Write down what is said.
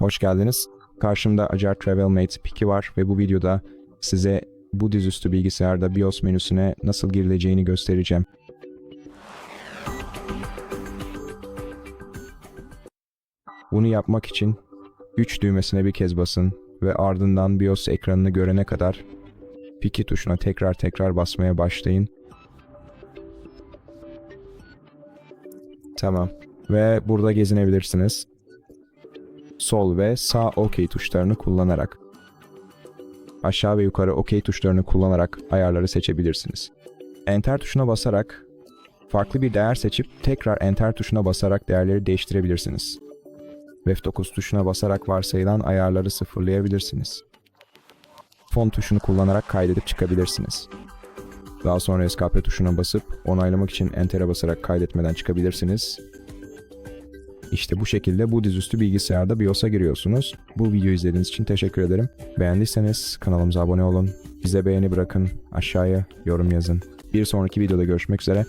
Hoş geldiniz. Karşımda Acar TravelMate Piki var ve bu videoda size bu dizüstü bilgisayarda BIOS menüsüne nasıl girileceğini göstereceğim. Bunu yapmak için güç düğmesine bir kez basın ve ardından BIOS ekranını görene kadar Piki tuşuna tekrar tekrar basmaya başlayın. Tamam. Ve burada gezinebilirsiniz. Sol ve sağ OK tuşlarını kullanarak. Aşağı ve yukarı OK tuşlarını kullanarak ayarları seçebilirsiniz. Enter tuşuna basarak farklı bir değer seçip tekrar Enter tuşuna basarak değerleri değiştirebilirsiniz. F9 tuşuna basarak varsayılan ayarları sıfırlayabilirsiniz. Fon tuşunu kullanarak kaydedip çıkabilirsiniz. Daha sonra SKP tuşuna basıp onaylamak için Enter'e basarak kaydetmeden çıkabilirsiniz. İşte bu şekilde bu dizüstü bilgisayarda BIOS'a giriyorsunuz. Bu videoyu izlediğiniz için teşekkür ederim. Beğendiyseniz kanalımıza abone olun. Bize beğeni bırakın. Aşağıya yorum yazın. Bir sonraki videoda görüşmek üzere.